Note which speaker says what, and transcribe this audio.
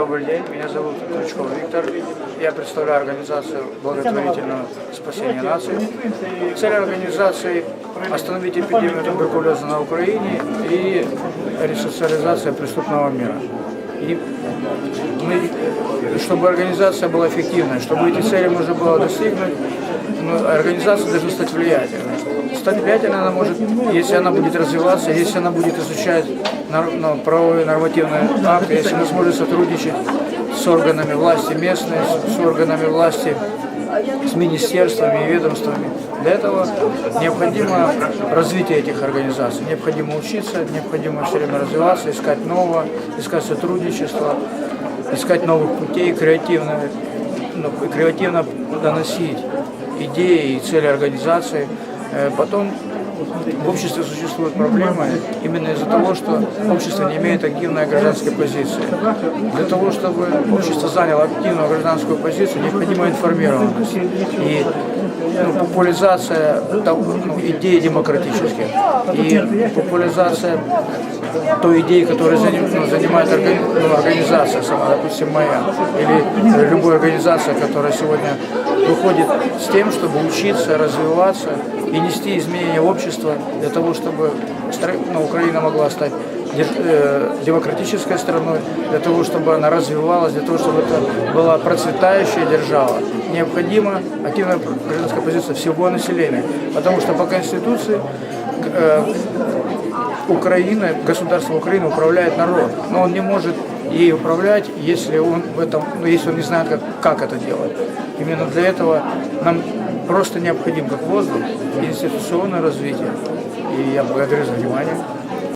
Speaker 1: Добрый день, меня зовут Крючков Виктор. Я представляю организацию благотворительного спасения нации. Цель организации – остановить эпидемию туберкулеза на Украине и ресоциализация преступного мира. И мы, чтобы организация была эффективной, чтобы эти цели можно было достигнуть, ну, организация должна стать влиятельной. Стать влиятельной она может, если она будет развиваться, если она будет изучать ну, правовые нормативные акты, если она сможет сотрудничать с органами власти местной, с органами власти, с министерствами и ведомствами. Для этого необходимо развитие этих организаций, необходимо учиться, необходимо все время развиваться, искать нового, искать сотрудничество, искать новых путей, креативно, ну, креативно доносить идеи и цели организации. Э, Потом в обществе существуют проблемы именно из-за того, что общество не имеет активной гражданской позиции. Для того, чтобы общество заняло активную гражданскую позицию, необходима информированность и ну, популяризация ну, идей демократических и популяризация той идеи, которую заним- ну, занимает органи- ну, организация сама, допустим, моя, или любая организация, которая сегодня выходит с тем, чтобы учиться, развиваться и нести изменения в общество для того, чтобы ну, Украина могла стать э, демократической страной, для того, чтобы она развивалась, для того, чтобы это была процветающая держава, необходима активная гражданская позиция всего населения. Потому что по Конституции э, Украина, государство Украины управляет народ, но он не может ей управлять, если он в этом, ну, если он не знает, как, как это делать. Именно для этого нам просто необходим как воздух институционное развитие. И я благодарю за внимание.